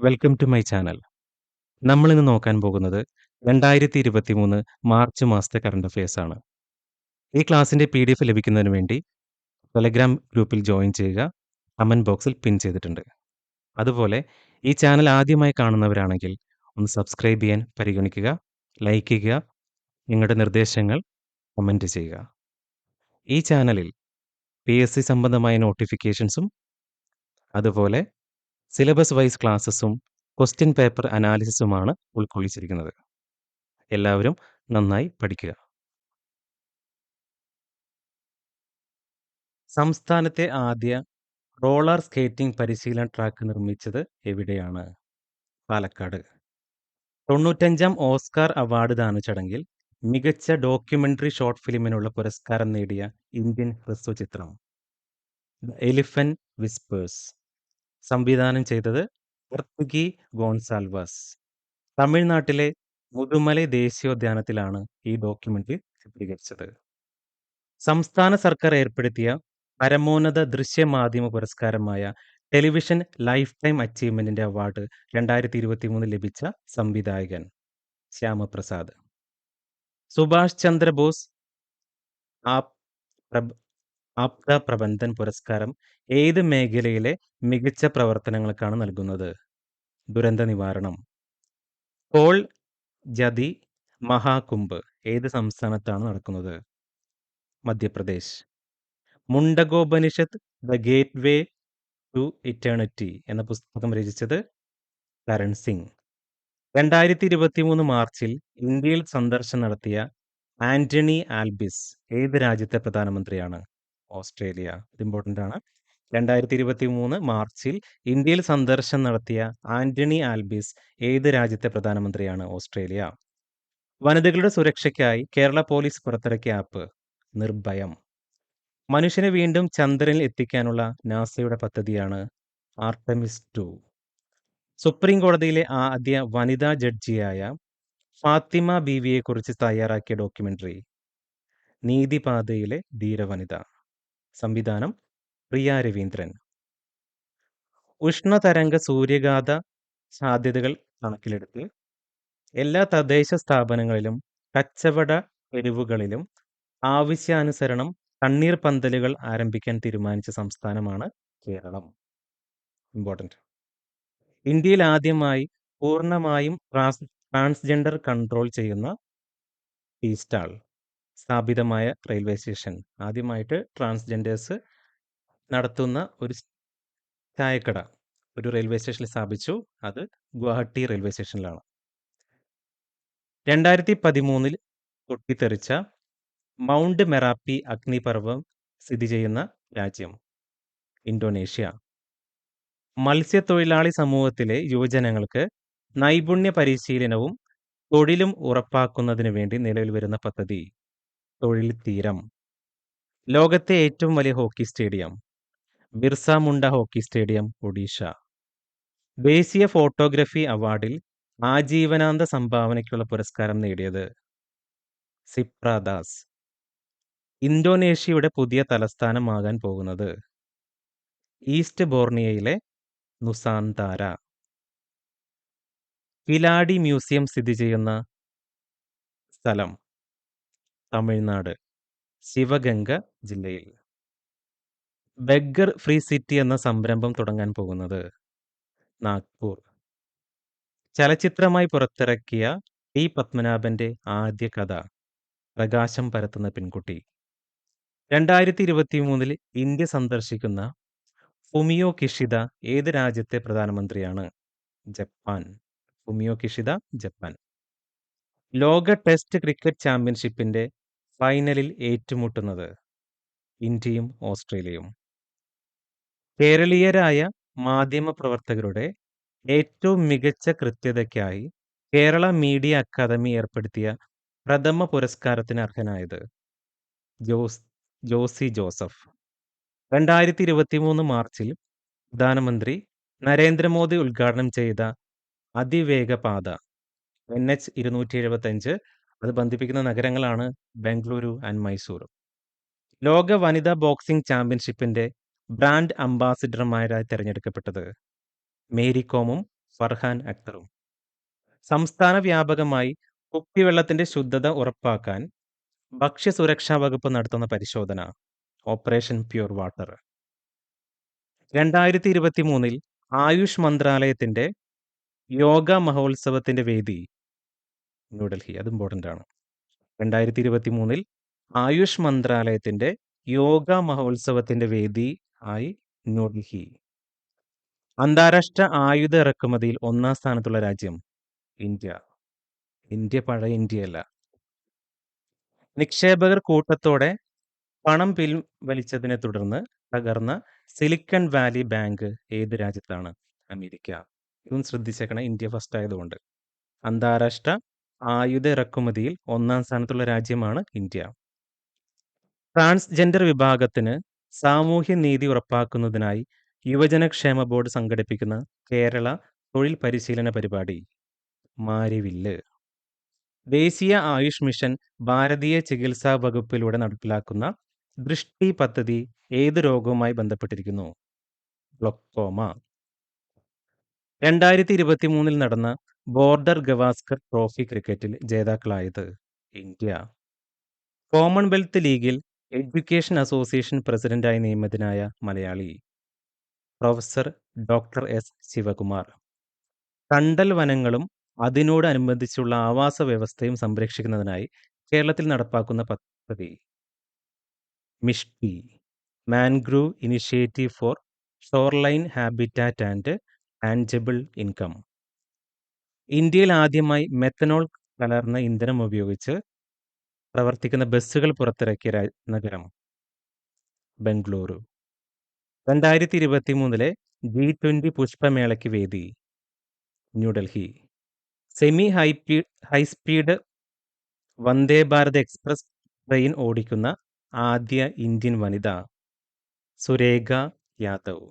Welcome to my channel. നമ്മൾ ഇന്ന് നോക്കാൻ പോകുന്നത് 2023 മാർച്ച് മാസത്തെ കറണ്ട് അഫയേഴ്സ് ആണ്. ഈ ഡി എഫ് ലഭിക്കുന്നതിന് വേണ്ടി ടെലഗ്രാം ഗ്രൂപ്പിൽ ജോയിൻ ചെയ്യുക. കമന്റ് ബോക്സിൽ പിൻ ചെയ്തിട്ടുണ്ട്. അതുപോലെ ഈ ചാനൽ ആദ്യമായി കാണുന്നവരാണെങ്കിൽ ഒന്ന് സബ്സ്ക്രൈബ് ചെയ്യാൻ പരിഗണിക്കുക. ലൈക്ക് ചെയ്യുക. നിങ്ങളുടെ നിർദ്ദേശങ്ങൾ കമന്റ് ചെയ്യുക. ഈ ചാനലിൽ പിഎസ്സി സംബന്ധമായ നോട്ടിഫിക്കേഷൻസും അതുപോലെ സിലബസ് വൈസ് ക്ലാസ്സസും ക്വസ്റ്റ്യൻ പേപ്പർ അനാലിസിസുമാണ് ഉൾക്കൊള്ളിച്ചിരിക്കുന്നത്. എല്ലാവരും നന്നായി പഠിക്കുക. സംസ്ഥാനത്തെ ആദ്യ റോളർ സ്കേറ്റിംഗ് പരിശീലന ട്രാക്ക് നിർമ്മിച്ചത് എവിടെയാണ്? പാലക്കാട്. 95ാം ഓസ്കാർ അവാർഡ് ദാന ചടങ്ങിൽ മികച്ച ഡോക്യുമെന്ററി ഷോർട്ട് ഫിലിമിനുള്ള പുരസ്കാരം നേടിയ ഇന്ത്യൻ ഹ്രസ്വചിത്രം ദ എലിഫന്റ് വിസ്പേഴ്സ്. സംവിധാനം ചെയ്തത് എർത്തുഗി ഗോൺസാൽവാസ്. തമിഴ്നാട്ടിലെ മുതുമല ദേശീയോദ്യാനത്തിലാണ് ഈ ഡോക്യുമെന്ററി ചിത്രീകരിച്ചത്. സംസ്ഥാന സർക്കാർ ഏർപ്പെടുത്തിയ പരമോന്നത ദൃശ്യമാധ്യമ പുരസ്കാരമായ ടെലിവിഷൻ ലൈഫ് ടൈം അച്ചീവ്മെന്റിന്റെ അവാർഡ് 2023 ലഭിച്ച സംവിധായകൻ ശ്യാമപ്രസാദ്. സുഭാഷ് ചന്ദ്രബോസ് ആപ്ത പ്രബന്ധൻ പുരസ്കാരം ഏത് മേഖലയിലെ മികച്ച പ്രവർത്തനങ്ങൾക്കാണ് നൽകുന്നത്? ദുരന്ത നിവാരണം. കോൾ ജതി മഹാകുംഭ് ഏത് സംസ്ഥാനത്താണ് നടക്കുന്നത്? Madhya Pradesh. Mundakopanishad the gateway to eternity എന്ന പുസ്തകം രചിച്ചത് കരൺ സിംഗ്. 2023 മാർച്ചിൽ ഇന്ത്യയിൽ സന്ദർശനം നടത്തിയ ആന്റണി ആൽബിസ് ഏത് രാജ്യത്തെ പ്രധാനമന്ത്രിയാണ്? ഓസ്ട്രേലിയ. ഇത് ഇമ്പോർട്ടന്റ് ആണ്. 2023 മാർച്ചിൽ ഇന്ത്യയിൽ സന്ദർശനം നടത്തിയ ആന്റണി ആൽബിസ് ഏത് രാജ്യത്തെ പ്രധാനമന്ത്രിയാണ്? ഓസ്ട്രേലിയ. വനിതകളുടെ സുരക്ഷയ്ക്കായി കേരള പോലീസ് പുറത്തിറക്കിയ ആപ്പ് നിർഭയം. മനുഷ്യനെ വീണ്ടും ചന്ദ്രനിൽ എത്തിക്കാനുള്ള നാസയുടെ പദ്ധതിയാണ് ആർട്ടമിസ് ടു. സുപ്രീം കോടതിയിലെ ആദ്യ വനിതാ ജഡ്ജിയായ ഫാത്തിമ ബീവിയെക്കുറിച്ച് തയ്യാറാക്കിയ ഡോക്യുമെന്ററി നീതിപാതയിലെ ധീരവനിത. സംവിധാനം പ്രിയ രവീന്ദ്രൻ. ഉഷ്ണതരംഗ സൂര്യഘാത സാധ്യതകൾ കണക്കിലെടുത്ത് എല്ലാ തദ്ദേശ സ്ഥാപനങ്ങളിലും കച്ചവട തെരുവുകളിലും ആവശ്യാനുസരണം തണ്ണീർപ്പന്തലുകൾ ആരംഭിക്കാൻ തീരുമാനിച്ച സംസ്ഥാനമാണ് കേരളം. ഇമ്പോർട്ടന്റ് ഇന്ത്യയിൽ ആദ്യമായി പൂർണമായും ട്രാൻസ് ട്രാൻസ്ജെൻഡർ കൺട്രോൾ ചെയ്യുന്ന ടീ സ്റ്റാൾ സ്ഥാപിതമായ റെയിൽവേ സ്റ്റേഷൻ. ആദ്യമായിട്ട് ട്രാൻസ്ജെൻഡേഴ്സ് നടത്തുന്ന ഒരു ചായക്കട ഒരു റെയിൽവേ സ്റ്റേഷനിൽ സ്ഥാപിച്ചു. അത് ഗുവാഹട്ടി റെയിൽവേ സ്റ്റേഷനിലാണ്. 2013 പൊട്ടിത്തെറിച്ച മൗണ്ട് മെറാപ്പി അഗ്നിപർവം സ്ഥിതി ചെയ്യുന്ന രാജ്യം? ഇന്തോനേഷ്യ. മത്സ്യത്തൊഴിലാളി സമൂഹത്തിലെ യുവജനങ്ങൾക്ക് നൈപുണ്യ പരിശീലനവും തൊഴിലും ഉറപ്പാക്കുന്നതിന് വേണ്ടി നിലവിൽ വരുന്ന പദ്ധതി തൊഴിൽ തീരം. ലോകത്തെ ഏറ്റവും വലിയ hockey stadium? Birsa Munda hockey stadium, Odisha. ദേശീയ ഫോട്ടോഗ്രഫി അവാർഡിൽ ആജീവനാന്ത സംഭാവനയ്ക്കുള്ള പുരസ്കാരം നേടിയത്? സിപ്രാദാസ് ഇന്തോനേഷ്യയുടെ പുതിയ തലസ്ഥാനമാകാൻ പോകുന്നത്? ഈസ്റ്റ് ബോർണിയയിലെ നുസാൻതാര. കിലാടി മ്യൂസിയം സ്ഥിതി ചെയ്യുന്ന സ്ഥലം? തമിഴ്നാട്. ശിവഗംഗ ജില്ലയിൽ. ബെഗ്ഗർ ഫ്രീ സിറ്റി എന്ന സംരംഭം തുടങ്ങാൻ പോകുന്നത്? നാഗ്പൂർ. ചലച്ചിത്രമായി പുറത്തിറക്കിയ ടി പത്മനാഭന്റെ ആദ്യ കഥ? പ്രകാശം പരത്തുന്ന പെൺകുട്ടി. 2023 ഇന്ത്യ സന്ദർശിക്കുന്ന ഫുമിയോ കിഷിദ ഏത് രാജ്യത്തെ പ്രധാനമന്ത്രിയാണ്? ജപ്പാൻ. Fumio Kishida Japan. ലോക ടെസ്റ്റ് ക്രിക്കറ്റ് ചാമ്പ്യൻഷിപ്പിന്റെ ഫൈനലിൽ ഏറ്റുമുട്ടുന്നത്? ഇന്ത്യയും ഓസ്ട്രേലിയയും. കേരളീയരായ മാധ്യമപ്രവർത്തകരുടെ ഏറ്റവും മികച്ച കൃത്യതയ്ക്കായി കേരള മീഡിയ അക്കാദമി ഏർപ്പെടുത്തിയ പ്രഥമ പുരസ്കാരത്തിന് അർഹനായത്? ജോസ് ജോസി ജോസഫ്. 2023 മാർച്ചിൽ പ്രധാനമന്ത്രി നരേന്ദ്രമോദി ഉദ്ഘാടനം ചെയ്ത അതിവേഗപാത എൻഎച്ച് 275 അത് ബന്ധിപ്പിക്കുന്ന നഗരങ്ങളാണ് ബംഗളൂരു ആൻഡ് മൈസൂർ. ലോക വനിതാ ബോക്സിംഗ് ചാമ്പ്യൻഷിപ്പിന്റെ ബ്രാൻഡ് അംബാസിഡർമാരായി തിരഞ്ഞെടുക്കപ്പെട്ടത് മേരി കോമും ഫർഹാൻ അക്തറും. സംസ്ഥാന വ്യാപകമായി കുപ്പിവെള്ളത്തിന്റെ ശുദ്ധത ഉറപ്പാക്കാൻ ഭക്ഷ്യസുരക്ഷാ വകുപ്പ് നടത്തുന്ന പരിശോധന ഓപ്പറേഷൻ പ്യൂർ വാട്ടർ. 2023ൽ ആയുഷ് മന്ത്രാലയത്തിന്റെ യോഗ മഹോത്സവത്തിന്റെ വേദി ന്യൂഡൽഹി. അത് ഇമ്പോർട്ടന്റ് ആണ്. 2023ൽ ആയുഷ് മന്ത്രാലയത്തിന്റെ യോഗ മഹോത്സവത്തിന്റെ വേദി ആയി ന്യൂഡൽഹി. അന്താരാഷ്ട്ര ആയുധ ഇറക്കുമതിയിൽ ഒന്നാം സ്ഥാനത്തുള്ള രാജ്യം ഇന്ത്യ. ഇന്ത്യ പഴയ ഇന്ത്യയല്ല. നിക്ഷേപകർ കൂട്ടത്തോടെ പണം പിൻവലിച്ചതിനെ തുടർന്ന് തകർന്ന സിലിക്കൺ വാലി ബാങ്ക് ഏത് രാജ്യത്താണ്? അമേരിക്ക. ഇതും ശ്രദ്ധിച്ചേക്കണം ഇന്ത്യ ഫസ്റ്റ് ആയതുകൊണ്ട്. അന്താരാഷ്ട്ര ആയുധ ഇറക്കുമതിയിൽ ഒന്നാം സ്ഥാനത്തുള്ള രാജ്യമാണ് ഇന്ത്യ. ട്രാൻസ്ജെൻഡർ വിഭാഗത്തിന് സാമൂഹ്യനീതി ഉറപ്പാക്കുന്നതിനായി യുവജന ക്ഷേമ ബോർഡ് സംഘടിപ്പിക്കുന്ന കേരള തൊഴിൽ പരിശീലന പരിപാടി മാരിവില്ല്. ദേശീയ ആയുഷ് മിഷൻ ഭാരതീയ ചികിത്സാ വകുപ്പിലൂടെ നടപ്പിലാക്കുന്ന ദൃഷ്ടി പദ്ധതി ഏത് രോഗവുമായി ബന്ധപ്പെട്ടിരിക്കുന്നു? ഗ്ലോക്കോമ. 2023ൽ നടന്ന ബോർഡർ ഗവാസ്കർ ട്രോഫി ക്രിക്കറ്റിൽ ജേതാക്കളായത് ഇന്ത്യ. കോമൺവെൽത്ത് ലീഗിൽ എഡ്യൂക്കേഷൻ അസോസിയേഷൻ പ്രസിഡന്റായി നിയമിതനായ Malayali professor doctor S. Sivakumar. കണ്ടൽ വനങ്ങളും അതിനോടനുബന്ധിച്ചുള്ള ആവാസ വ്യവസ്ഥയും സംരക്ഷിക്കുന്നതിനായി കേരളത്തിൽ നടപ്പാക്കുന്ന പദ്ധതി MISHTI mangrove initiative for shoreline habitat and tangible income. ഇന്ത്യയിൽ ആദ്യമായി മെത്തനോൾ കലർന്ന ഇന്ധനം ഉപയോഗിച്ച് പ്രവർത്തിക്കുന്ന ബസ്സുകൾ പുറത്തിറക്കിയ നഗരം ബെംഗളൂരു. 2023ലെ ജി-ട്വന്റി പുഷ്പമേളയ്ക്ക് വേദി New Delhi. Semi ഹൈപീ high speed Vande Bharat express train ഓടിക്കുന്ന ആദ്യ ഇന്ത്യൻ വനിത Surekha Yadav.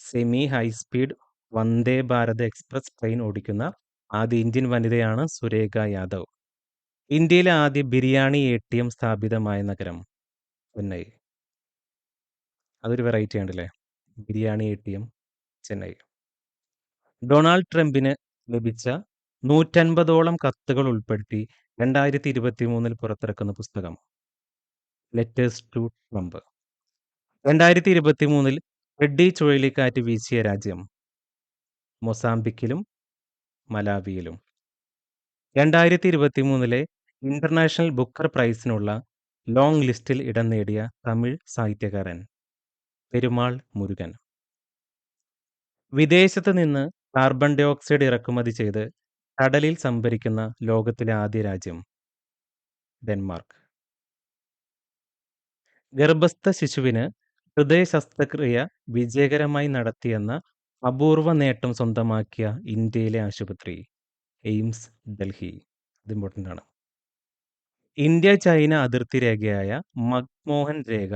Semi high speed Vande Bharat express train ഓടിക്കുന്ന ആദ്യ ഇന്ത്യൻ വനിതയാണ് സുരേഖ യാദവ്. ഇന്ത്യയിലെ ആദ്യ ബിരിയാണി എ ടി എം സ്ഥാപിതമായ നഗരം ചെന്നൈ. അതൊരു വെറൈറ്റി ആണല്ലേ. Biryani A T M Chennai. Donald ട്രംപിന് ലഭിച്ച നൂറ്റൻപതോളം കത്തുകൾ ഉൾപ്പെടുത്തി 2023ൽ പുറത്തിറക്കുന്ന പുസ്തകം ലെറ്റേഴ്സ് ടു ട്രംപ്. രണ്ടായിരത്തി 2023ൽ റെഡ്ഡി ചുഴലിക്കാറ്റ് വീശിയ രാജ്യം മൊസാംബിക്കിലും മലാവിയിലും. 2023ലെ ഇന്റർനാഷണൽ ബുക്കർ പ്രൈസിനുള്ള ലോങ് ലിസ്റ്റിൽ ഇടം നേടിയ തമിഴ് സാഹിത്യകാരൻ പെരുമാൾ മുരുകൻ. വിദേശത്ത് നിന്ന് കാർബൺ ഡൈ ഓക്സൈഡ് ഇറക്കുമതി ചെയ്ത് കടലിൽ സംഭരിക്കുന്ന ലോകത്തിലെ ആദ്യ രാജ്യം ഡെൻമാർക്ക്. ഗർഭസ്ഥ ശിശുവിന് ഹൃദയ ശസ്ത്രക്രിയ വിജയകരമായി നടത്തിയെന്ന അപൂർവ നേട്ടം സ്വന്തമാക്കിയ ഇന്ത്യയിലെ ആശുപത്രി എയിംസ് ഡൽഹി. ഇത് ഇമ്പോർട്ടന്റ് ആണ്. ഇന്ത്യ ചൈന അതിർത്തി രേഖയായ മക്മോഹൻ രേഖ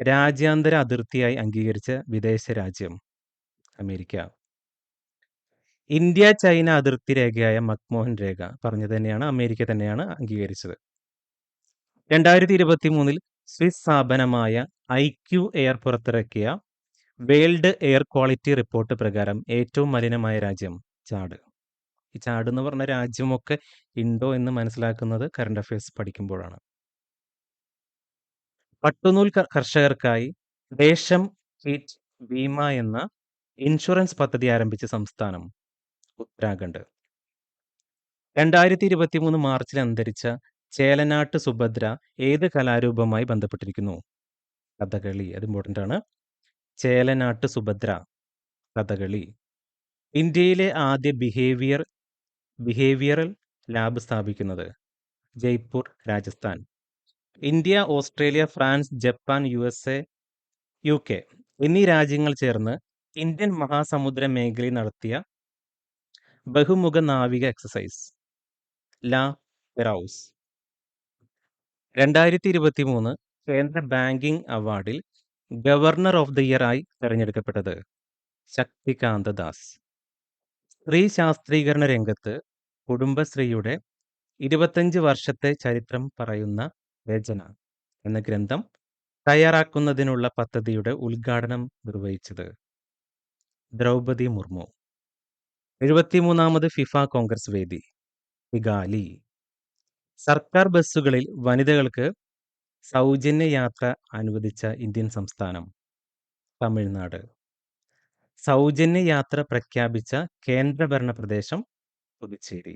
രാജ്യാന്തര അതിർത്തിയായി അംഗീകരിച്ച വിദേശ രാജ്യം അമേരിക്ക. ഇന്ത്യ ചൈന അതിർത്തി രേഖയായ മക്മോഹൻ രേഖ പറഞ്ഞു തന്നെയാണ് അമേരിക്ക തന്നെയാണ് അംഗീകരിച്ചത്. 2023ൽ സ്വിസ് സ്ഥാപനമായ ഐ ക്യു എയർ പുറത്തിറക്കിയ വേൾഡ് എയർ ക്വാളിറ്റി റിപ്പോർട്ട് പ്രകാരം ഏറ്റവും മലിനമായ രാജ്യം ചാഡ്. ഈ ചാട് എന്ന് പറഞ്ഞ രാജ്യമൊക്കെ ഉണ്ടോ എന്ന് മനസ്സിലാക്കുന്നത് കറണ്ട് അഫയേഴ്സ് പഠിക്കുമ്പോഴാണ്. പട്ടുനൂൽ കർഷകർക്കായി ദേശം ഹിറ്റ് ബീമ എന്ന ഇൻഷുറൻസ് പദ്ധതി ആരംഭിച്ച സംസ്ഥാനം ഉത്തരാഖണ്ഡ്. 2023 മാർച്ചിൽ അന്തരിച്ച ചേലനാട്ട് സുഭദ്ര ഏത് കലാരൂപമായി ബന്ധപ്പെട്ടിരിക്കുന്നു? കഥകളി. അത് ഇമ്പോർട്ടന്റ് ആണ്. ചേലനാട്ട് സുഭദ്ര കഥകളി. ഇന്ത്യയിലെ ആദ്യ ബിഹേവിയർ ബിഹേവിയറൽ ലാബ് സ്ഥാപിക്കുന്നത് Jaipur, Rajasthan. India, Australia, France, Japan, USA, UK എന്നീ രാജ്യങ്ങൾ ചേർന്ന് ഇന്ത്യൻ മഹാസമുദ്ര മേഖലയിൽ നടത്തിയ ബഹുമുഖ നാവിക എക്സസൈസ് ലാ പെറൗസ്. 2023 കേന്ദ്ര ബാങ്കിംഗ് അവാർഡിൽ ഗവർണർ ഓഫ് ദി ഇയർ ആയി തെരഞ്ഞെടുക്കപ്പെട്ടത് ശക്തികാന്ത ദാസ്. സ്ത്രീ ശാസ്ത്രീകരണ രംഗത്ത് കുടുംബശ്രീയുടെ 25 വർഷത്തെ ചരിത്രം പറയുന്ന രചന എന്ന ഗ്രന്ഥം തയ്യാറാക്കുന്നതിനുള്ള പദ്ധതിയുടെ ഉദ്ഘാടനം നിർവഹിച്ചത് ദ്രൗപദി മുർമു. എഴുപത്തിമൂന്നാമത് ഫിഫ കോൺഗ്രസ് വേദി ഇഗാലി സർക്കാർ ബസ്സുകളിൽ വനിതകൾക്ക് സൗജന്യ യാത്ര അനുവദിച്ച ഇന്ത്യൻ സംസ്ഥാനം തമിഴ്നാട് സൗജന്യ യാത്ര പ്രഖ്യാപിച്ച കേന്ദ്രഭരണ പ്രദേശം പുതുച്ചേരി.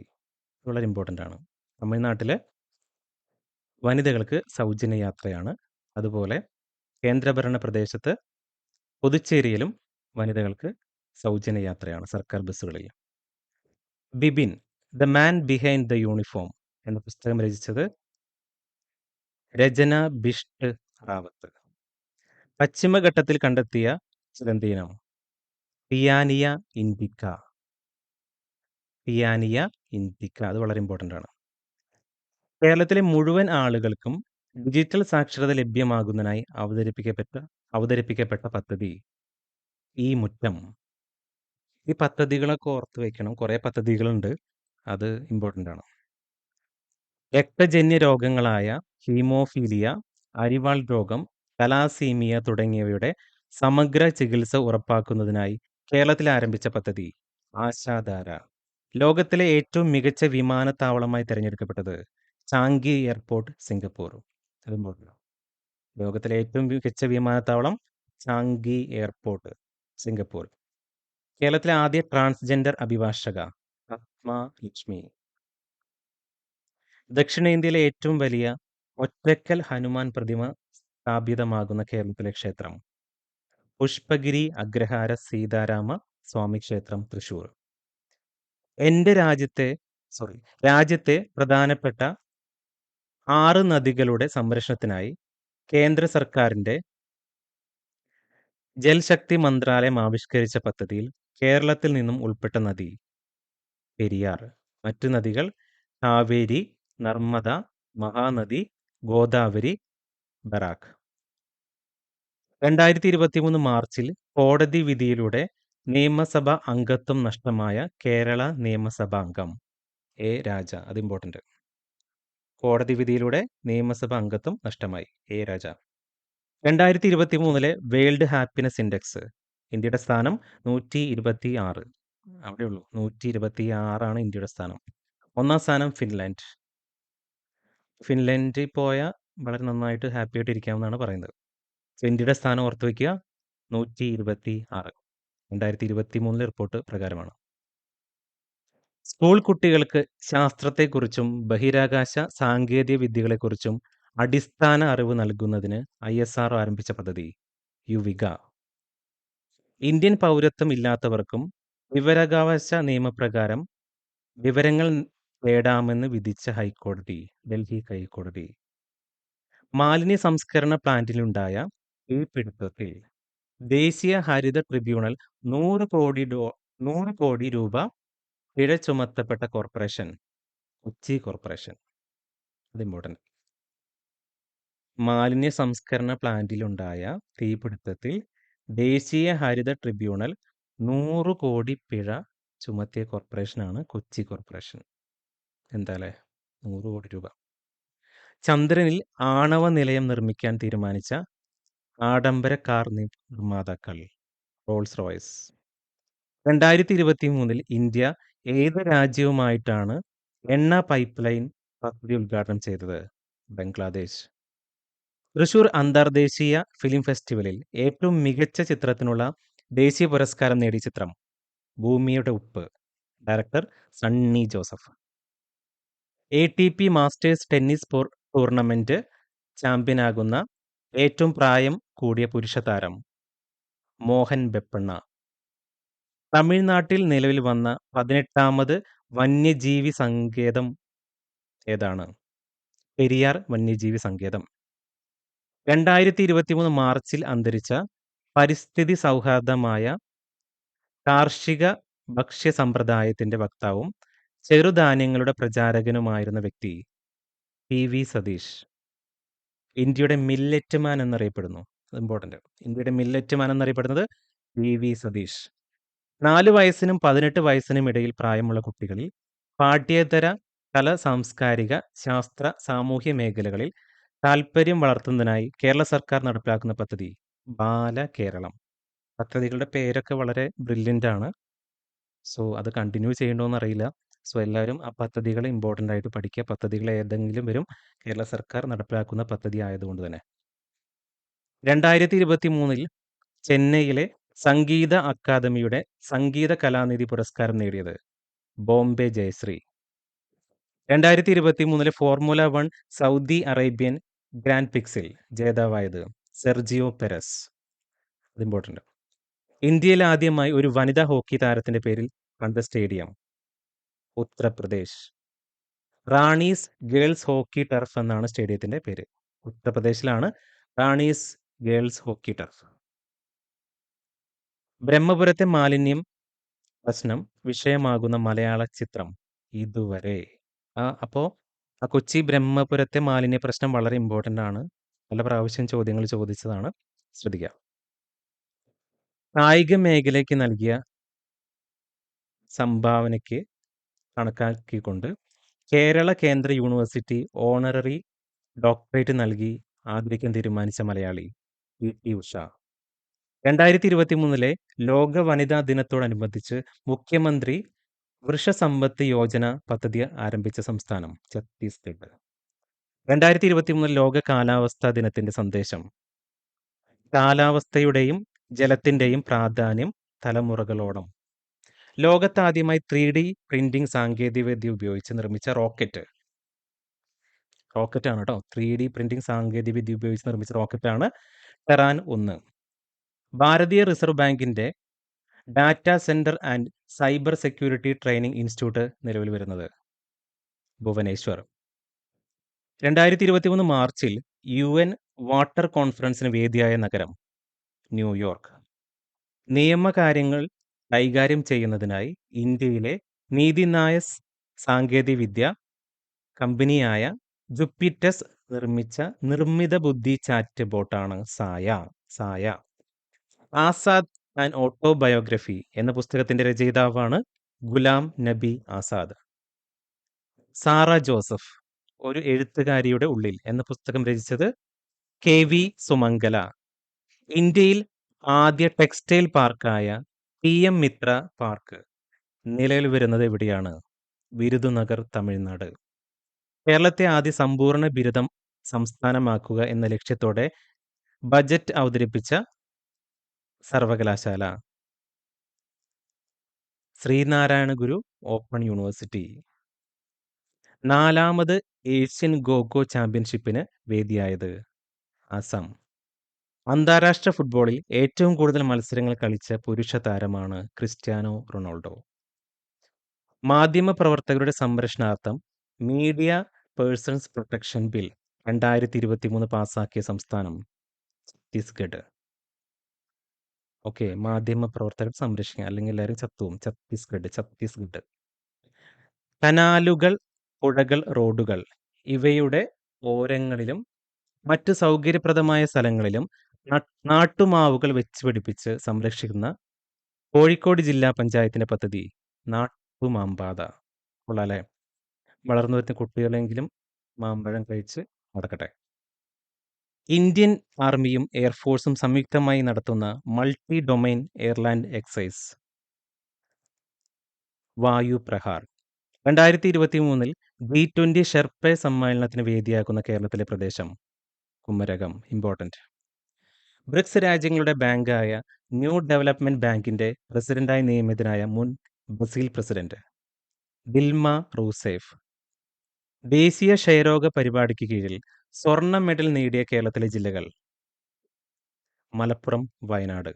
വളരെ ഇമ്പോർട്ടന്റ് ആണ്. തമിഴ്നാട്ടിലെ വനിതകൾക്ക് സൗജന്യ യാത്രയാണ്. അതുപോലെ കേന്ദ്രഭരണ പ്രദേശത്ത് പുതുച്ചേരിയിലും വനിതകൾക്ക് സൗജന്യ യാത്രയാണ് സർക്കാർ ബസ്സുകളിൽ. Bipin the man behind the uniform എന്ന പുസ്തകം രചിച്ചത് രചന ബിഷ്ട് റാവത്ത്. പശ്ചിമഘട്ടത്തിൽ കണ്ടെത്തിയ ചിലന്തീനം പിയാനിയ ഇൻഡിക്ക. പിയാനിയ ഇൻഡിക്ക. അത് വളരെ ഇമ്പോർട്ടന്റ് ആണ്. കേരളത്തിലെ മുഴുവൻ ആളുകൾക്കും ഡിജിറ്റൽ സാക്ഷരത ലഭ്യമാകുന്നതിനായി അവതരിപ്പിക്കപ്പെട്ട അവതരിപ്പിക്കപ്പെട്ട പദ്ധതി ഈ മുറ്റം. ഈ പദ്ധതികളൊക്കെ ഓർത്ത് വയ്ക്കണം കുറേ പദ്ധതികളുണ്ട്. അത് ഇമ്പോർട്ടന്റ് ആണ്. രക്തജന്യ രോഗങ്ങളായ ഹീമോഫീലിയ അരിവാൾ രോഗം തലാസീമിയ തുടങ്ങിയവയുടെ സമഗ്ര ചികിത്സ ഉറപ്പാക്കുന്നതിനായി കേരളത്തിൽ ആരംഭിച്ച പദ്ധതി ആശാധാര. ലോകത്തിലെ ഏറ്റവും മികച്ച വിമാനത്താവളമായി തിരഞ്ഞെടുക്കപ്പെട്ടത് ചാങ്കി എയർപോർട്ട് സിംഗപ്പൂർ. അത് ലോകത്തിലെ ഏറ്റവും മികച്ച വിമാനത്താവളം ചാങ്കി എയർപോർട്ട് സിംഗപ്പൂർ. കേരളത്തിലെ ആദ്യ ട്രാൻസ്ജെൻഡർ അഭിഭാഷക പത്മ ലക്ഷ്മി. ദക്ഷിണേന്ത്യയിലെ ഏറ്റവും വലിയ ഒറ്റക്കൽ ഹനുമാൻ പ്രതിമ സ്ഥാപിതമാകുന്ന കേരളത്തിലെ ക്ഷേത്രം. പുഷ്പഗിരി അഗ്രഹാര സീതാരാമ സ്വാമി ക്ഷേത്രം തൃശൂർ. എന്റെ രാജ്യത്തെ സോറി രാജ്യത്തെ പ്രധാനപ്പെട്ട ആറ് നദികളുടെ സംരക്ഷണത്തിനായി കേന്ദ്ര സർക്കാരിന്റെ ജൽശക്തി മന്ത്രാലയം ആവിഷ്കരിച്ച പദ്ധതിയിൽ കേരളത്തിൽ നിന്നും ഉൾപ്പെട്ട നദി പെരിയാർ. മറ്റു നദികൾ കാവേരി നർമ്മദ മഹാനദി ഗോദാവരി ബറാക്ക്. രണ്ടായിരത്തി ഇരുപത്തി മൂന്ന് മാർച്ചിൽ കോടതി വിധിയിലൂടെ നിയമസഭ അംഗത്വം നഷ്ടമായ കേരള നിയമസഭാ അംഗം എ രാജ. അത് ഇമ്പോർട്ടന്റ് കോടതി വിധിയിലൂടെ നിയമസഭ അംഗത്വം നഷ്ടമായി എ രാജ. രണ്ടായിരത്തി ഇരുപത്തി മൂന്നിലെ വേൾഡ് ഹാപ്പിനെസ് ഇൻഡെക്സ് ഇന്ത്യയുടെ സ്ഥാനം നൂറ്റി ഇരുപത്തി ആറ് അവിടെ ഉള്ളൂ. നൂറ്റി ഇരുപത്തി ആറാണ് ഇന്ത്യയുടെ സ്ഥാനം. ഒന്നാം സ്ഥാനം ഫിൻലാൻഡ്. ഫിൻലൻഡിൽ പോയ വളരെ നന്നായിട്ട് ഹാപ്പി ആയിട്ട് ഇരിക്കാമെന്നാണ് പറയുന്നത്. ഇന്ത്യയുടെ സ്ഥാനം ഓർത്ത് വയ്ക്കുക നൂറ്റി ഇരുപത്തി ആറ് രണ്ടായിരത്തി ഇരുപത്തി മൂന്നിലെ റിപ്പോർട്ട് പ്രകാരമാണ്. സ്കൂൾ കുട്ടികൾക്ക് ശാസ്ത്രത്തെക്കുറിച്ചും ബഹിരാകാശ സാങ്കേതിക വിദ്യകളെക്കുറിച്ചും അടിസ്ഥാന അറിവ് നൽകുന്നതിന് ഐ എസ് ആർ ആരംഭിച്ച പദ്ധതി യുവിക ഇന്ത്യൻ പൗരത്വം ഇല്ലാത്തവർക്കും വിവരകാവശ നിയമപ്രകാരം വിവരങ്ങൾ നേടാമെന്ന് വിധിച്ച ഹൈക്കോടതി ഡൽഹി ഹൈക്കോടതി. മാലിന്യ സംസ്കരണ പ്ലാന്റിലുണ്ടായ തീപിടുത്തത്തിൽ. ദേശീയ ഹരിത ട്രിബ്യൂണൽ നൂറ് കോടി ഡോ നൂറ് കോടി രൂപ പിഴ ചുമത്തപ്പെട്ട കോർപ്പറേഷൻ കൊച്ചി കോർപ്പറേഷൻ. അത് ഇമ്പോർട്ടന്റ് മാലിന്യ സംസ്കരണ പ്ലാന്റിലുണ്ടായ തീപിടുത്തത്തിൽ ദേശീയ ഹരിത ട്രിബ്യൂണൽ നൂറ് കോടി പിഴ ചുമത്തിയ കോർപ്പറേഷനാണ് കൊച്ചി കോർപ്പറേഷൻ. എന്താ അല്ലേ നൂറ് കോടി രൂപ. ചന്ദ്രനിൽ ആണവ നിലയം നിർമ്മിക്കാൻ തീരുമാനിച്ച ആഡംബര കാർ നിർമ്മാതാക്കൾ റോൾസ് റോയ്സ് രണ്ടായിരത്തി ഇരുപത്തി മൂന്നിൽ ഇന്ത്യ ഏത് രാജ്യവുമായിട്ടാണ് എണ്ണ പൈപ്പ് ലൈൻ പദ്ധതി ഉദ്ഘാടനം ചെയ്തത്? ബംഗ്ലാദേശ്. തൃശൂർ അന്തർദേശീയ ഫിലിം ഫെസ്റ്റിവലിൽ ഏറ്റവും മികച്ച ചിത്രത്തിനുള്ള ദേശീയ പുരസ്കാരം നേടിയ ചിത്രം ഭൂമിയുടെ ഉപ്പ്. Director Sunny Joseph. A T P masters tennis tournament ചാമ്പ്യനാകുന്ന ഏറ്റവും പ്രായം കൂടിയ പുരുഷ താരം മോഹൻ ബെപ്പണ്ണ. തമിഴ്നാട്ടിൽ നിലവിൽ വന്ന പതിനെട്ടാമത് വന്യജീവി സങ്കേതം ഏതാണ്? പെരിയാർ വന്യജീവി സങ്കേതം. രണ്ടായിരത്തി ഇരുപത്തി മൂന്ന് മാർച്ചിൽ അന്തരിച്ച പരിസ്ഥിതി സൗഹാർദ്ദമായ കാർഷിക ഭക്ഷ്യ സമ്പ്രദായത്തിന്റെ വക്താവും ചെറുധാന്യങ്ങളുടെ പ്രചാരകനുമായിരുന്ന വ്യക്തി പി വി സതീഷ്. ഇന്ത്യയുടെ മില്ലറ്റ് മാൻ എന്നറിയപ്പെടുന്നു ഇമ്പോർട്ടന്റ് ഇന്ത്യയുടെ മില്ലറ്റ് മാൻ എന്നറിയപ്പെടുന്നത് വി വി സതീഷ്. നാല് വയസ്സിനും പതിനെട്ട് വയസ്സിനും ഇടയിൽ പ്രായമുള്ള കുട്ടികളിൽ പാഠ്യേതര കല സാംസ്കാരിക ശാസ്ത്ര സാമൂഹ്യ മേഖലകളിൽ താല്പര്യം വളർത്തുന്നതിനായി കേരള സർക്കാർ നടപ്പിലാക്കുന്ന പദ്ധതി ബാല കേരളം. പദ്ധതികളുടെ പേരൊക്കെ വളരെ ബ്രില്യന്റ് ആണ്. സോ അത് കണ്ടിന്യൂ ചെയ്യണ്ടോന്ന് അറിയില്ല. സോ എല്ലാവരും ആ പദ്ധതികൾ ഇമ്പോർട്ടന്റ് ആയിട്ട് പഠിക്കുക. പദ്ധതികൾ ഏതെങ്കിലും വരും. കേരള സർക്കാർ നടപ്പിലാക്കുന്ന പദ്ധതി ആയതുകൊണ്ട് തന്നെ. 2023ൽ ചെന്നൈയിലെ സംഗീത അക്കാദമിയുടെ സംഗീത കലാനിധി പുരസ്കാരം നേടിയത് Bombay Jayashri. 2023ലെ formula one Saudi Arabian grand പിക്സിൽ ജേതാവായത് സെർജിയോ പെരസ്. അത് ഇമ്പോർട്ടന്റ് ഇന്ത്യയിൽ ആദ്യമായി ഒരു വനിതാ ഹോക്കി താരത്തിന്റെ പേരിൽ കണ്ട stadium Uttar Pradesh. Rani's girls hockey turf എന്നാണ് സ്റ്റേഡിയത്തിന്റെ പേര്. ഉത്തർപ്രദേശിലാണ് റാണീസ് ഗേൾസ് ഹോക്കി ടർഫ്. ബ്രഹ്മപുരത്തെ മാലിന്യം പ്രശ്നം വിഷയമാകുന്ന മലയാള ചിത്രം ഇതുവരെ. ആ അപ്പോ ആ കൊച്ചി ബ്രഹ്മപുരത്തെ മാലിന്യ പ്രശ്നം വളരെ ഇമ്പോർട്ടന്റ് ആണ്. പല പ്രാവശ്യം ചോദ്യങ്ങൾ ചോദിച്ചതാണ്. ശ്രദ്ധിക്കുക. കായിക മേഖലയ്ക്ക് നൽകിയ സംഭാവനയ്ക്ക് കണക്കാക്കിക്കൊണ്ട് കേരള കേന്ദ്ര യൂണിവേഴ്സിറ്റി ഓണററി ഡോക്ടറേറ്റ് നൽകി ആദരിക്കാൻ തീരുമാനിച്ച മലയാളി പി ടി ഉഷ. 2023ലെ ലോക വനിതാ ദിനത്തോടനുബന്ധിച്ച് മുഖ്യമന്ത്രി വൃക്ഷസമ്പത്ത് യോജന പദ്ധതി ആരംഭിച്ച സംസ്ഥാനം ഛത്തീസ്ഗഡ്. 2023 ലോക കാലാവസ്ഥാ ദിനത്തിന്റെ സന്ദേശം കാലാവസ്ഥയുടെയും ജലത്തിന്റെയും പ്രാധാന്യം തലമുറകളോളം. ലോകത്താദ്യമായി ത്രീ ഡി പ്രിന്റിംഗ് സാങ്കേതികവിദ്യ ഉപയോഗിച്ച് നിർമ്മിച്ച റോക്കറ്റ് റോക്കറ്റ് ആണ് ട്ടോ. 3 ഡി പ്രിന്റിംഗ് സാങ്കേതികവിദ്യ ഉപയോഗിച്ച് നിർമ്മിച്ച റോക്കറ്റാണ് ടെറാൻ ഒന്ന് ഭാരതീയ റിസർവ് ബാങ്കിന്റെ data centre and cyber security training institute നിലവിൽ വരുന്നത് ഭുവനേശ്വർ. 2023 മാർച്ചിൽ യു എൻ വാട്ടർ കോൺഫറൻസിന് വേദിയായ നഗരം ന്യൂയോർക്ക്. നിയമകാര്യങ്ങൾ കൈകാര്യം ചെയ്യുന്നതിനായി ഇന്ത്യയിലെ നീതിന്യായ സാങ്കേതികവിദ്യ കമ്പനിയായ ജുപ്പിറ്റസ് നിർമ്മിച്ച നിർമ്മിത ബുദ്ധി ചാറ്റ് ബോട്ടാണ് സായ. സായ. ആസാദ് ആൻഡ് ഓട്ടോബയോഗ്രഫി എന്ന പുസ്തകത്തിന്റെ രചയിതാവാണ് ഗുലാം നബി ആസാദ്. സാറ ജോസഫ് ഒരു എഴുത്തുകാരിയുടെ ഉള്ളിൽ എന്ന പുസ്തകം രചിച്ചത് കെ. വി. സുമംഗല. ഇന്ത്യയിൽ ആദ്യ ടെക്സ്റ്റൈൽ പാർക്കായ ടി. എം. മിത്ര പാർക്ക് നിലവിൽ വരുന്നത് എവിടെയാണ്? വിരുദുനഗർ, തമിഴ്നാട്. കേരളത്തെ ആദ്യ സമ്പൂർണ ബിരുദം സംസ്ഥാനമാക്കുക എന്ന ലക്ഷ്യത്തോടെ ബജറ്റ് അവതരിപ്പിച്ച സർവകലാശാല. Sreenarayana Guru open university. നാലാമത് ഏഷ്യൻ ഖോ-ഖോ ചാമ്പ്യൻഷിപ്പിന് വേദിയായത് അസം. അന്താരാഷ്ട്ര ഫുട്ബോളിൽ ഏറ്റവും കൂടുതൽ മത്സരങ്ങൾ കളിച്ച പുരുഷ താരമാണ് ക്രിസ്ത്യാനോ റൊണാൾഡോ. മാധ്യമ പ്രവർത്തകരുടെ സംരക്ഷണാർത്ഥം മീഡിയ പേഴ്സൺസ് പ്രൊട്ടക്ഷൻ ബിൽ 2023 പാസാക്കിയ സംസ്ഥാനം ഛത്തീസ്ഗഡ്. ഓക്കെ. മാധ്യമ പ്രവർത്തകർ സംരക്ഷിക്കുക അല്ലെങ്കിൽ എല്ലാവരും ചത്തുവും ഛത്തീസ്ഗഡ് ഛത്തീസ്ഗഡ്. കനാലുകൾ, പുഴകൾ, റോഡുകൾ ഇവയുടെ ഓരങ്ങളിലും മറ്റ് സൗകര്യപ്രദമായ സ്ഥലങ്ങളിലും ന വെച്ച് പിടിപ്പിച്ച് സംരക്ഷിക്കുന്ന കോഴിക്കോട് ജില്ലാ പഞ്ചായത്തിന്റെ പദ്ധതി നാട്ടുമാമ്പാത കൊള്ളാല്ലേ? വളർന്നു വരുന്ന കുട്ടികളെങ്കിലും മാമ്പഴം കഴിച്ച് നടക്കട്ടെ. ഇന്ത്യൻ ആർമിയും എയർഫോഴ്സും സംയുക്തമായി നടത്തുന്ന മൾട്ടി ഡൊമൈൻ എയർലാൻഡ് എക്സൈസ് വായു പ്രഹാർ. 2023ൽ ജി20 ഷെർപ്പ സമ്മേളനത്തിന് വേദിയാക്കുന്ന കേരളത്തിലെ പ്രദേശം കുമരകം. ഇമ്പോർട്ടന്റ്. ബ്രിക്സ് രാജ്യങ്ങളുടെ ബാങ്കായ ന്യൂ ഡെവലപ്മെന്റ് ബാങ്കിന്റെ പ്രസിഡന്റായി നിയമിതനായ മുൻ ബ്രസീൽ പ്രസിഡന്റ് ദിൽമ റൂസേഫ്. ദേശീയ ക്ഷയരോഗ പരിപാടിക്ക് കീഴിൽ സ്വർണ മെഡൽ നേടിയ കേരളത്തിലെ ജില്ലകൾ മലപ്പുറം, വയനാട്.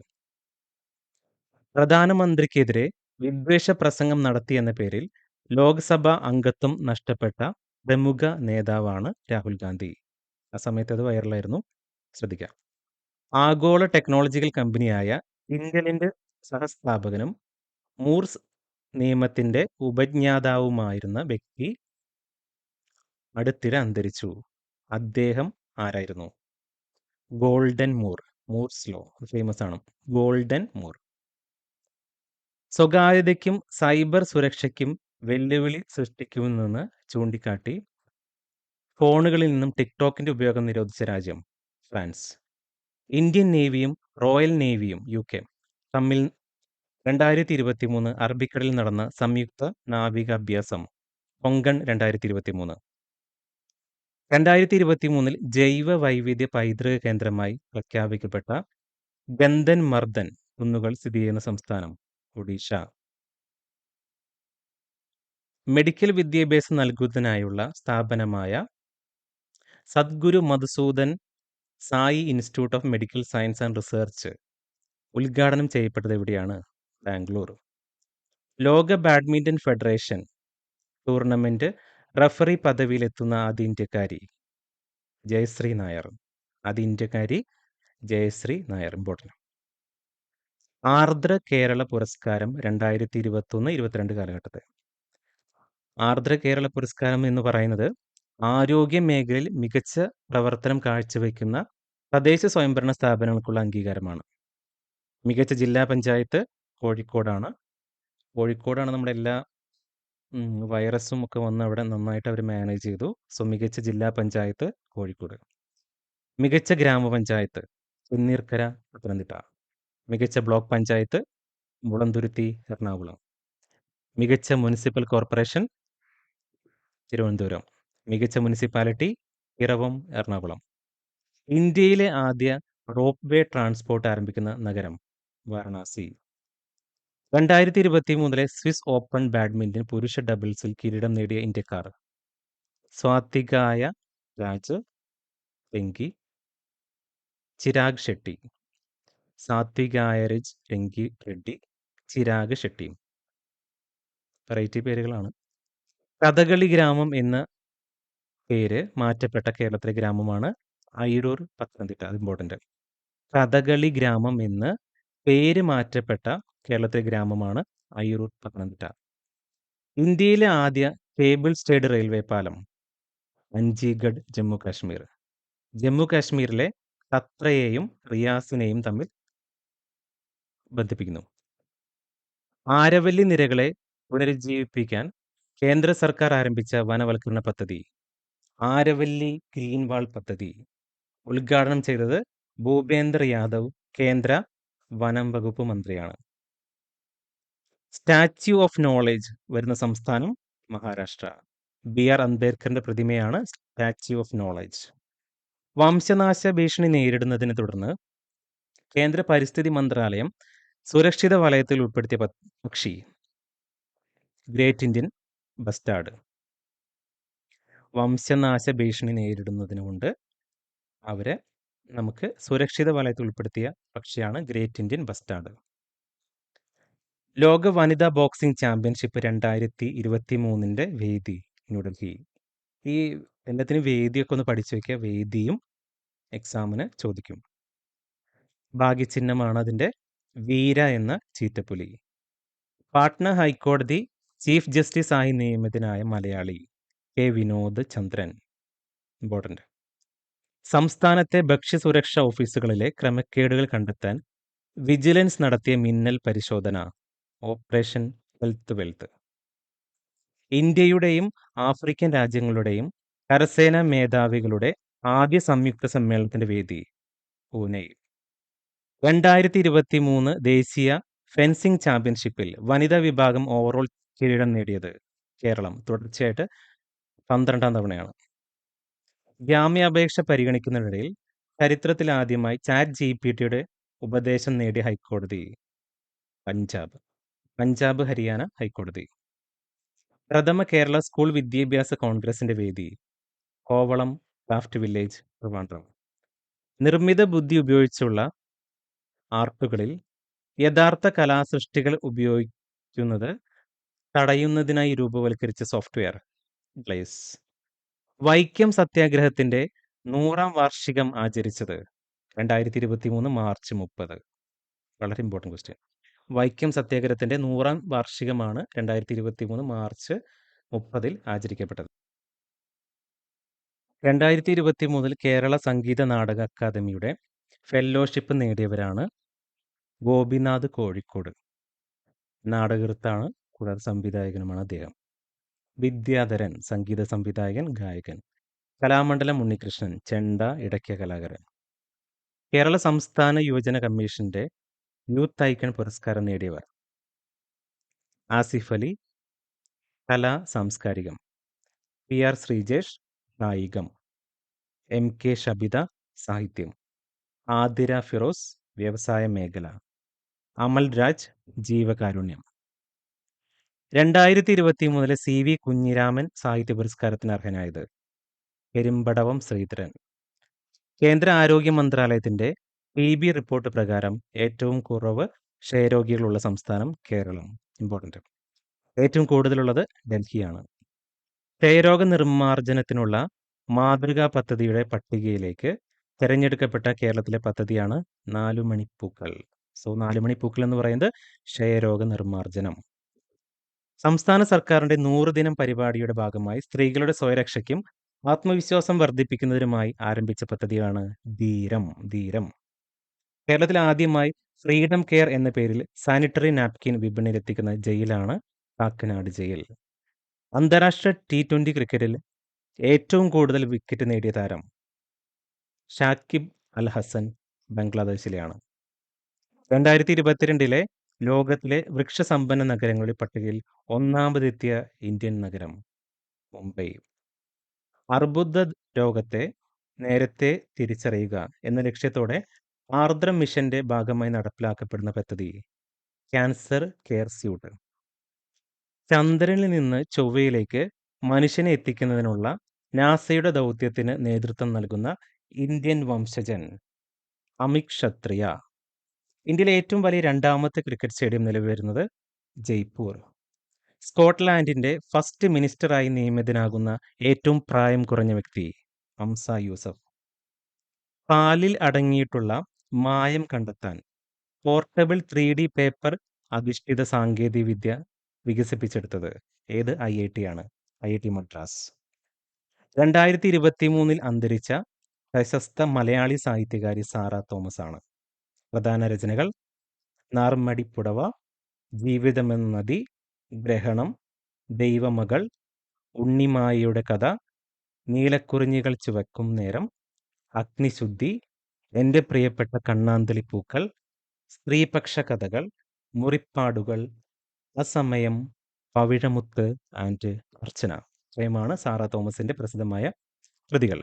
പ്രധാനമന്ത്രിക്കെതിരെ വിദ്വേഷ പ്രസംഗം നടത്തിയെന്ന പേരിൽ ലോക്സഭാ അംഗത്വം നഷ്ടപ്പെട്ട പ്രമുഖ നേതാവാണ് രാഹുൽ ഗാന്ധി. ആ സമയത്ത് അത് വൈറലായിരുന്നു. ശ്രദ്ധിക്കുക. ആഗോള ടെക്നോളജിക്കൽ കമ്പനിയായ ഇന്റലിന്റെ സഹസ്ഥാപകനും മൂർസ് നിയമത്തിന്റെ ഉപജ്ഞാതാവുമായിരുന്ന വ്യക്തി അടുത്തിടെ അന്തരിച്ചു. അദ്ദേഹം ആരായിരുന്നു? Gordon Moore. Moore's law famous ആണ്. Gordon Moore. സ്വകാര്യതയ്ക്കും സൈബർ സുരക്ഷയ്ക്കും വെല്ലുവിളി സൃഷ്ടിക്കുമെന്ന് ചൂണ്ടിക്കാട്ടി ഫോണുകളിൽ നിന്നും ടിക്ടോക്കിന്റെ ഉപയോഗം നിരോധിച്ച രാജ്യം ഫ്രാൻസ്. ഇന്ത്യൻ നേവിയും റോയൽ നേവിയും യു കെ തമ്മിൽ 2023 അറബിക്കടലിൽ നടന്ന സംയുക്ത നാവികാഭ്യാസം കൊങ്കൺ 2023 2023 ജൈവ വൈവിധ്യ പൈതൃക കേന്ദ്രമായി പ്രഖ്യാപിക്കപ്പെട്ട ഗന്ധൻ മർദൻ കുന്നുകൾ സ്ഥിതി ചെയ്യുന്ന സംസ്ഥാനം ഒഡീഷ. മെഡിക്കൽ വിദ്യാഭ്യാസം നൽകുന്നതിനായുള്ള സ്ഥാപനമായ Sadguru Madhusudan Sai institute of medical science and research ഉദ്ഘാടനം ചെയ്യപ്പെട്ടത് എവിടെയാണ്? ബാംഗ്ലൂർ. ലോക ബാഡ്മിന്റൺ ഫെഡറേഷൻ ടൂർണമെന്റ് റഫറി പദവിയിലെത്തുന്ന ആദ്യ ഇന്ത്യക്കാരി ജയശ്രീ നായർ. ആദ്യ ഇന്ത്യക്കാരി ജയശ്രീ നായർ. ഇമ്പോർട്ടന്റ് ആർദ്ര കേരള പുരസ്കാരം രണ്ടായിരത്തി ഇരുപത്തൊന്ന് ഇരുപത്തിരണ്ട് കാലഘട്ടത്തെ ആർദ്ര കേരള പുരസ്കാരം എന്ന് പറയുന്നത് ആരോഗ്യ മേഖലയിൽ മികച്ച പ്രവർത്തനം കാഴ്ചവെക്കുന്ന തദ്ദേശ സ്വയംഭരണ സ്ഥാപനങ്ങൾക്കുള്ള അംഗീകാരമാണ്. മികച്ച ജില്ലാ പഞ്ചായത്ത് കോഴിക്കോടാണ്. കോഴിക്കോടാണ് നമ്മുടെ എല്ലാ വൈറസും ഒക്കെ വന്ന് അവിടെ നന്നായിട്ട് അവർ മാനേജ് ചെയ്തു. സോ മികച്ച ജില്ലാ പഞ്ചായത്ത് കോഴിക്കോട്. മികച്ച ഗ്രാമപഞ്ചായത്ത് ചെന്നീർക്കര പത്തനംതിട്ട. മികച്ച ബ്ലോക്ക് പഞ്ചായത്ത് മുളന്തുരുത്തി എറണാകുളം. മികച്ച മുനിസിപ്പൽ കോർപ്പറേഷൻ തിരുവനന്തപുരം. മികച്ച മുനിസിപ്പാലിറ്റി ഇറവം എറണാകുളം. ഇന്ത്യയിലെ ആദ്യ റോപ്പ് വേ ട്രാൻസ്പോർട്ട് ആരംഭിക്കുന്ന നഗരം വാരണാസി. രണ്ടായിരത്തി ഇരുപത്തി മൂന്നിലെ സ്വിസ് ഓപ്പൺ ബാഡ്മിന്റൺ പുരുഷ ഡബിൾസിൽ കിരീടം നേടിയ ഇന്ത്യക്കാർ. സ്വാത്തികായ രാജ് രംഗി ചിരാഗ് ഷെട്ടി. സാത്വികായരജ് രംഗി റെഡ്ഡി ചിരാഗ് ഷെട്ടി. വെറൈറ്റി പേരുകളാണ്. കഥകളി ഗ്രാമം എന്ന പേര് മാറ്റപ്പെട്ട കേരളത്തിലെ ഗ്രാമമാണ് അയിരൂർ പത്തനംതിട്ട അത് ഇമ്പോർട്ടന്റ് കഥകളി ഗ്രാമം എന്ന് പേര് മാറ്റപ്പെട്ട കേരളത്തിലെ ഗ്രാമമാണ് അയിരൂർ പത്തനംതിട്ട. ഇന്ത്യയിലെ ആദ്യ കേബിൾ സ്റ്റേഡ് റെയിൽവേ പാലം അഞ്ചിഗഡ് ജമ്മു കാശ്മീർ. ജമ്മു കാശ്മീരിലെ ഖത്രയെയും റിയാസിനെയും തമ്മിൽ ബന്ധിപ്പിക്കുന്നു. ആരവല്ലി നിരകളെ പുനരുജ്ജീവിപ്പിക്കാൻ കേന്ദ്ര സർക്കാർ ആരംഭിച്ച വനവൽക്കരണ പദ്ധതി ആരവല്ലി ഗ്രീൻ വാൾ പദ്ധതി. ഉദ്ഘാടനം ചെയ്തത് ഭൂപേന്ദർ യാദവ് കേന്ദ്ര വനം വകുപ്പ് മന്ത്രിയാണ്. സ്റ്റാച്യു ഓഫ് നോളേജ് വരുന്ന സംസ്ഥാനം മഹാരാഷ്ട്ര. ബി ആർ അംബേദ്കറിന്റെ പ്രതിമയാണ് സ്റ്റാച്യു ഓഫ് നോളേജ്. വംശനാശ ഭീഷണി നേരിടുന്നതിനെ തുടർന്ന് കേന്ദ്ര പരിസ്ഥിതി മന്ത്രാലയം സുരക്ഷിത വലയത്തിൽ ഉൾപ്പെടുത്തിയ പക്ഷി. Great Indian bustard. വംശനാശ ഭീഷണി നേരിടുന്നതിന് കൊണ്ട് അവരെ നമുക്ക് സുരക്ഷിത വലയത്തിൽ ഉൾപ്പെടുത്തിയ പക്ഷിയാണ് ഗ്രേറ്റ് ഇന്ത്യൻ ബസ്റ്റാർഡ് ലോക വനിതാ ബോക്സിംഗ് ചാമ്പ്യൻഷിപ്പ് രണ്ടായിരത്തി ഇരുപത്തി മൂന്നിന്റെ വേദി ന്യൂഡൽഹി. ഈ എല്ലാത്തിനും വേദിയൊക്കെ ഒന്ന് പഠിച്ചു വയ്ക്കുക വേദിയും എക്സാമിന് ചോദിക്കും. ഭാഗ്യചിഹ്നമാണ് അതിന്റെ വീര എന്ന ചീറ്റപ്പുലി പാട്ന ഹൈക്കോടതി ചീഫ് ജസ്റ്റിസ് ആയി നിയമിതനായ മലയാളി കെ വിനോദ് ചന്ദ്രൻ. ഇമ്പോർട്ടന്റ് സംസ്ഥാനത്തെ ഭക്ഷ്യസുരക്ഷാ ഓഫീസുകളിലെ ക്രമക്കേടുകൾ കണ്ടെത്താൻ വിജിലൻസ് നടത്തിയ മിന്നൽ പരിശോധന ഓപ്പറേഷൻ വെൽത്ത് വെൽത്ത്. ഇന്ത്യയുടെയും ആഫ്രിക്കൻ രാജ്യങ്ങളുടെയും കരസേനാ മേധാവികളുടെ ആദ്യ സംയുക്ത സമ്മേളനത്തിന്റെ വേദി പൂനെ രണ്ടായിരത്തി ഇരുപത്തി മൂന്ന് ദേശീയ ഫെൻസിംഗ് ചാമ്പ്യൻഷിപ്പിൽ വനിതാ വിഭാഗം ഓവറോൾ കിരീടം നേടിയത് കേരളം. തുടർച്ചയായിട്ട് പന്ത്രണ്ടാം തവണയാണ്. ജാമ്യാപേക്ഷ പരിഗണിക്കുന്നതിനിടയിൽ ചരിത്രത്തിൽ ആദ്യമായി ചാറ്റ് ജി പി ടിയുടെ ഉപദേശം നേടിയ ഹൈക്കോടതി പഞ്ചാബ്. പഞ്ചാബ് ഹരിയാന ഹൈക്കോടതി. പ്രഥമ കേരള സ്കൂൾ വിദ്യാഭ്യാസ കോൺഗ്രസിന്റെ വേദി കോവളം ക്രാഫ്റ്റ് വില്ലേജ് ട്രിവാൻഡ്രം. നിർമ്മിത ബുദ്ധി ഉപയോഗിച്ചുള്ള ആർട്ടുകളിൽ യഥാർത്ഥ കലാസൃഷ്ടികൾ ഉപയോഗിക്കുന്നത് തടയുന്നതിനായി രൂപവൽക്കരിച്ച സോഫ്റ്റ്വെയർ ഗ്ലേസ്. വൈക്കം സത്യാഗ്രഹത്തിന്റെ നൂറാം വാർഷികം ആചരിച്ചത് രണ്ടായിരത്തി ഇരുപത്തി മൂന്ന് മാർച്ച് മുപ്പത്. വളരെ ഇമ്പോർട്ടന്റ് ക്വസ്റ്റ്യൻ വൈക്കം സത്യാഗ്രഹത്തിന്റെ നൂറാം വാർഷികമാണ് രണ്ടായിരത്തി ഇരുപത്തി മൂന്ന് മാർച്ച് മുപ്പതിൽ ആചരിക്കപ്പെട്ടത്. രണ്ടായിരത്തി ഇരുപത്തി മൂന്നിൽ കേരള സംഗീത നാടക അക്കാദമിയുടെ ഫെല്ലോഷിപ്പ് നേടിയവരാണ് ഗോപിനാഥ് കോഴിക്കോട്. നാടകൃത്താണ് കൂടാതെ സംവിധായകനുമാണ് അദ്ദേഹം. വിദ്യാധരൻ സംഗീത സംവിധായകൻ ഗായകൻ. കലാമണ്ഡലം ഉണ്ണികൃഷ്ണൻ ചെണ്ട ഇടയ്ക്ക കലാകാരൻ. കേരള സംസ്ഥാന യുവജന കമ്മീഷന്റെ യൂത്ത് ഐക്കൺ പുരസ്കാരം നേടിയവർ. ആസിഫ് അലി കലാ സാംസ്കാരികം. പി ആർ ശ്രീജേഷ് കായികം എം കെ ഷബിത സാഹിത്യം. ആതിര ഫിറോസ് വ്യവസായ മേഖല. അമൽ രാജ് ജീവകാരുണ്യം. രണ്ടായിരത്തി ഇരുപത്തി മൂന്നിലെ സി വി കുഞ്ഞിരാമൻ സാഹിത്യ പുരസ്കാരത്തിന് അർഹനായത് പെരുമ്പടവം ശ്രീധരൻ. കേന്ദ്ര ആരോഗ്യ മന്ത്രാലയത്തിന്റെ പി ബി റിപ്പോർട്ട് പ്രകാരം ഏറ്റവും കുറവ് ക്ഷയരോഗികളുള്ള സംസ്ഥാനം കേരളം. ഇമ്പോർട്ടന്റ് ഏറ്റവും കൂടുതലുള്ളത് ഡൽഹിയാണ്. ക്ഷയരോഗ നിർമ്മാർജനത്തിനുള്ള മാതൃകാ പദ്ധതിയുടെ പട്ടികയിലേക്ക് തിരഞ്ഞെടുക്കപ്പെട്ട കേരളത്തിലെ പദ്ധതിയാണ് നാലുമണിപ്പൂക്കൾ. സോ നാലുമണിപ്പൂക്കൾ എന്ന് പറയുന്നത് ക്ഷയരോഗ നിർമ്മാർജനം. സംസ്ഥാന സർക്കാരിന്റെ നൂറ് ദിനം പരിപാടിയുടെ ഭാഗമായി സ്ത്രീകളുടെ സ്വയരക്ഷയ്ക്കും ആത്മവിശ്വാസം വർദ്ധിപ്പിക്കുന്നതിനുമായി ആരംഭിച്ച പദ്ധതിയാണ് ധീരം ധീരം. കേരളത്തിൽ ആദ്യമായി ഫ്രീഡം കെയർ എന്ന പേരിൽ സാനിറ്ററി നാപ്കിൻ വിപണിയിലെത്തിക്കുന്ന ജയിലാണ് കാക്കനാട് ജയിൽ. അന്താരാഷ്ട്ര ടി ട്വന്റി ക്രിക്കറ്റിൽ ഏറ്റവും കൂടുതൽ വിക്കറ്റ് നേടിയ താരം ഷാക്കിബ് അൽ ഹസൻ ബംഗ്ലാദേശിലെയാണ്. രണ്ടായിരത്തി ഇരുപത്തിരണ്ടിലെ ലോകത്തിലെ വൃക്ഷസമ്പന്ന നഗരങ്ങളുടെ പട്ടികയിൽ ഒന്നാമതെത്തിയ ഇന്ത്യൻ നഗരം മുംബൈ. അർബുദ രോഗത്തെ നേരത്തെ തിരിച്ചറിയുക എന്ന ലക്ഷ്യത്തോടെ ആർദ്ര മിഷന്റെ ഭാഗമായി നടപ്പിലാക്കപ്പെടുന്ന പദ്ധതി ക്യാൻസർ കെയർ സ്യൂട്ട്. ചന്ദ്രനിൽ നിന്ന് ചൊവ്വയിലേക്ക് മനുഷ്യനെ എത്തിക്കുന്നതിനുള്ള നാസയുടെ ദൗത്യത്തിന് നേതൃത്വം നൽകുന്ന ഇന്ത്യൻ വംശജൻ അമിക് ക്ഷത്രിയ. ഇന്ത്യയിലെ ഏറ്റവും വലിയ രണ്ടാമത്തെ ക്രിക്കറ്റ് സ്റ്റേഡിയം നിലവിൽ വരുന്നത് ജയ്പൂർ. സ്കോട്ട്ലാൻഡിന്റെ ഫസ്റ്റ് മിനിസ്റ്ററായി നിയമിതനാകുന്ന ഏറ്റവും പ്രായം കുറഞ്ഞ വ്യക്തി അംസ യൂസഫ്. പാലിൽ അടങ്ങിയിട്ടുള്ള മായം കണ്ടെത്താൻ പോർട്ടബിൾ ത്രീ ഡി പേപ്പർ അധിഷ്ഠിത സാങ്കേതിക വിദ്യ വികസിപ്പിച്ചെടുത്തത് ഏത്? ഐ ഐ ടി ആണ്. I I T Madras. രണ്ടായിരത്തി ഇരുപത്തി മൂന്നിൽ അന്തരിച്ച പ്രശസ്ത മലയാളി സാഹിത്യകാരി സാറ തോമസ് ആണ് പ്രധാന രചനകൾ. നാർമടിപ്പുടവ ജീവിതമെന്ന നദി ഗ്രഹണം ദൈവമകൾ ഉണ്ണിമായയുടെ കഥ നീലക്കുറിഞ്ഞികൾ ചുവക്കും നേരം അഗ്നിശുദ്ധി എന്റെ പ്രിയപ്പെട്ട കണ്ണാന്തലി പൂക്കൾ സ്ത്രീപക്ഷ കഥകൾ മുറിപ്പാടുകൾ അസമയം പവിഴമുത്ത് ആൻഡ് അർച്ചന. ഇത്രയുമാണ് സാറ തോമസിന്റെ പ്രസിദ്ധമായ കൃതികൾ.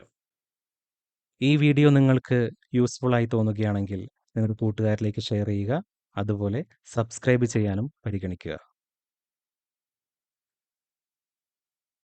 ഈ വീഡിയോ നിങ്ങൾക്ക് യൂസ്ഫുൾ ആയി തോന്നുകയാണെങ്കിൽ നിങ്ങളുടെ കൂട്ടുകാരിലേക്ക് ഷെയർ ചെയ്യുക. അതുപോലെ സബ്സ്ക്രൈബ് ചെയ്യാനും പരിഗണിക്കുക.